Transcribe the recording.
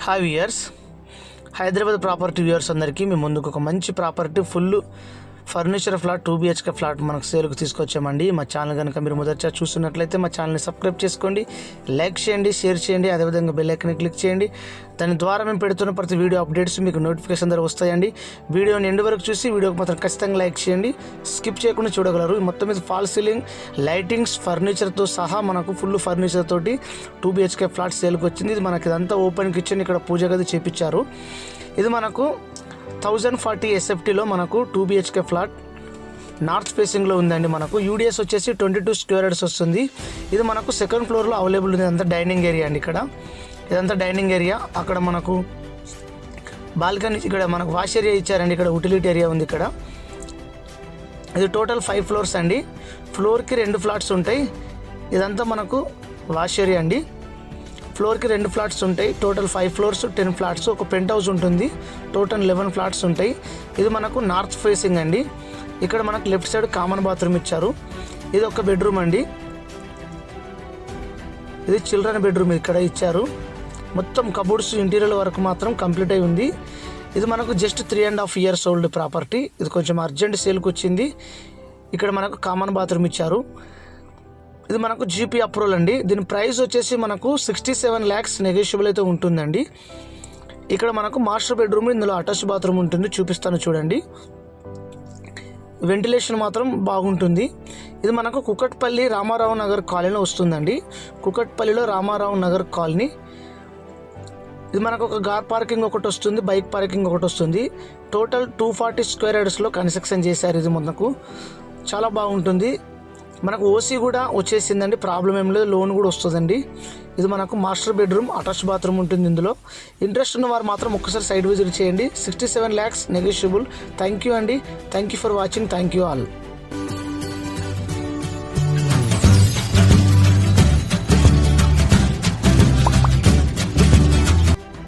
Hi viewers Hyderabad property viewers అందరికీ మీ ముందుకు ఒక మంచి property full furniture flat two BHK flat మనకు సేల్కి తీసుకొచ్చామండి. మా ఛానల్ కనుక మీరు మొదటిగా చూస్తున్నట్లయితే మా ఛానల్ని సబ్స్క్రైబ్ చేసుకోండి. లైక్ చేయండి షేర్ చేయండి అదేవిధంగా బెల్ ఐకన్ క్లిక్ చేయండి. దాని ద్వారా మేము పెడుతున్న ప్రతి వీడియో అప్డేట్స్ మీకు నోటిఫికేషన్ ద్వారా వస్తాయండి. వీడియోని ఎండు వరకు చూసి వీడియోకి మాత్రం ఖచ్చితంగా లైక్ చేయండి. స్కిప్ చేయకుండా చూడగలరు. మొత్తం మీద ఫాల్ సీలింగ్ లైటింగ్స్ ఫర్నిచర్తో సహా మనకు ఫుల్ ఫర్నిచర్ తోటి టూ బిహెచ్కే ఫ్లాట్ సేల్కి వచ్చింది. ఇది మనకి ఇదంతా ఓపెన్ కిచెన్ ఇక్కడ పూజ గది చేపించారు. ఇది మనకు థౌజండ్ ఫార్టీ ఎస్ఎఫ్టీలో మనకు టూ బిహెచ్కే ఫ్లాట్ నార్త్ ఫేసింగ్లో ఉందండి మనకు. యూడిఎస్ వచ్చేసి ట్వంటీ టూ స్క్వేర్స్ వస్తుంది. ఇది మనకు సెకండ్ ఫ్లోర్లో అవైలబుల్ ఉంది. ఇదంతా డైనింగ్ ఏరియా అండి ఇక్కడ. ఇదంతా డైనింగ్ ఏరియా అక్కడ మనకు బాల్కనీ ఇక్కడ మనకు వాష్ ఏరియా ఇచ్చారండి. ఇక్కడ యూటిలిటీ ఏరియా ఉంది ఇక్కడ. ఇది టోటల్ ఫైవ్ ఫ్లోర్స్ అండి. ఫ్లోర్కి రెండు ఫ్లాట్స్ ఉంటాయి. ఇదంతా మనకు వాష్ ఏరియా అండి. ఫ్లోర్కి రెండు ఫ్లాట్స్ ఉంటాయి. Total five floors ten flats ఒక పెంట్ హౌస్ ఉంటుంది. టోటల్ లెవెన్ ఫ్లాట్స్ ఉంటాయి. ఇది మనకు నార్త్ ఫేసింగ్ అండి. ఇక్కడ మనకు లెఫ్ట్ సైడ్ కామన్ బాత్రూమ్ ఇచ్చారు. ఇది ఒక బెడ్రూమ్ అండి. ఇది చిల్డ్రన్ బెడ్రూమ్ ఇక్కడ ఇచ్చారు. మొత్తం కబోర్డ్స్ ఇంటీరియర్ వరకు మాత్రం కంప్లీట్ అయి ఉంది. ఇది మనకు just three and half years old property. ఇది కొంచెం అర్జెంట్ సేల్కి వచ్చింది. ఇక్కడ మనకు కామన్ బాత్రూమ్ ఇచ్చారు. ఇది మనకు జీపీ అప్రూవల్ అండి. దీని ప్రైస్ వచ్చేసి మనకు సిక్స్టీ సెవెన్ ల్యాక్స్ నెగోషియబుల్ అయితే ఉంటుందండి. ఇక్కడ మనకు మాస్టర్ బెడ్రూమ్ ఇందులో అటాచ్ బాత్రూమ్ ఉంటుంది. చూపిస్తాను చూడండి. వెంటిలేషన్ మాత్రం బాగుంటుంది. ఇది మనకు కుకట్పల్లి రామారావు నగర్ కాలనీలో వస్తుందండి. కుకట్పల్లిలో రామారావు నగర్ కాలనీ. ఇది మనకు ఒక కార్ పార్కింగ్ ఒకటి వస్తుంది బైక్ పార్కింగ్ ఒకటి వస్తుంది. టోటల్ టూ ఫార్టీ స్క్వేర్ యార్డ్స్లో కన్స్ట్రక్షన్ చేశారు ఇది మనకు. చాలా బాగుంటుంది. మనకు ఓసీ కూడా వచ్చేసిందండి. ప్రాబ్లం ఏం లేదు. లోన్ కూడా వస్తుందండి. ఇది మనకు మాస్టర్ బెడ్రూమ్ అటాచ్ బాత్రూమ్ ఉంటుంది ఇందులో. ఇంట్రెస్ట్ ఉన్న వారు మాత్రం ఒక్కసారి సైడ్ విజిట్ చేయండి. Sixty seven lakhs negotiable thank you అండి. Thank you for watching thank you all